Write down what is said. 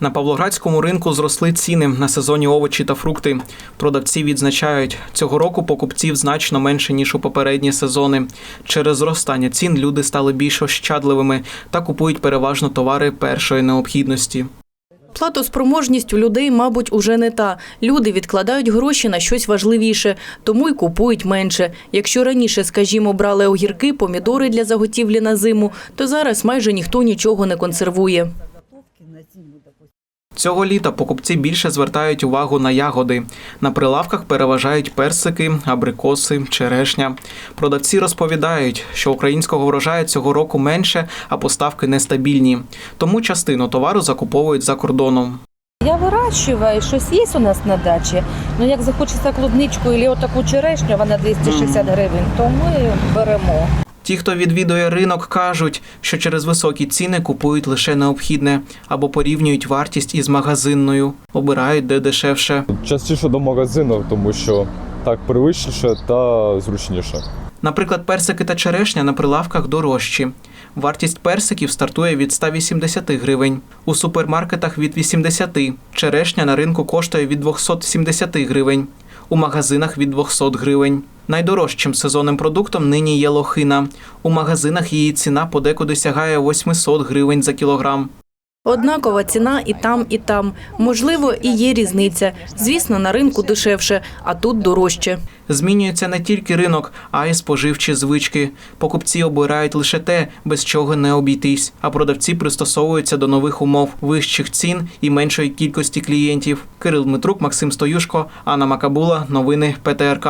На Павлоградському ринку зросли ціни на сезонні овочі та фрукти. Продавці відзначають, цього року покупців значно менше ніж у попередні сезони. Через зростання цін люди стали більш ощадливими та купують переважно товари першої необхідності. Платоспроможність у людей, мабуть, уже не та. Люди відкладають гроші на щось важливіше, тому й купують менше. Якщо раніше, скажімо, брали огірки, помідори для заготівлі на зиму, то зараз майже ніхто нічого не консервує. Цього літа покупці більше звертають увагу на ягоди. На прилавках переважають персики, абрикоси, черешня. Продавці розповідають, що українського врожаю цього року менше, а поставки нестабільні. Тому частину товару закуповують за кордоном. Я вирощую, щось є у нас на дачі. Ну як захочеться клубничку або отаку черешню, вона 260 гривень, то ми беремо. Ті, хто відвідує ринок, кажуть, що через високі ціни купують лише необхідне або порівнюють вартість із магазинною, обирають де дешевше. Частіше до магазину, тому що так привичніше та зручніше. Наприклад, персики та черешня на прилавках дорожчі. Вартість персиків стартує від 180 гривень. У супермаркетах від 80. Черешня на ринку коштує від 270 гривень. У магазинах від 200 гривень. Найдорожчим сезонним продуктом нині є лохина. У магазинах її ціна подекуди сягає 800 гривень за кілограм. Однакова ціна і там, і там. Можливо, і є різниця. Звісно, на ринку дешевше, а тут дорожче. Змінюється не тільки ринок, а й споживчі звички. Покупці обирають лише те, без чого не обійтись, а продавці пристосовуються до нових умов, вищих цін і меншої кількості клієнтів. Кирил Дмитрук, Максим Стоюшко, Анна Макабула. Новини ПТРК.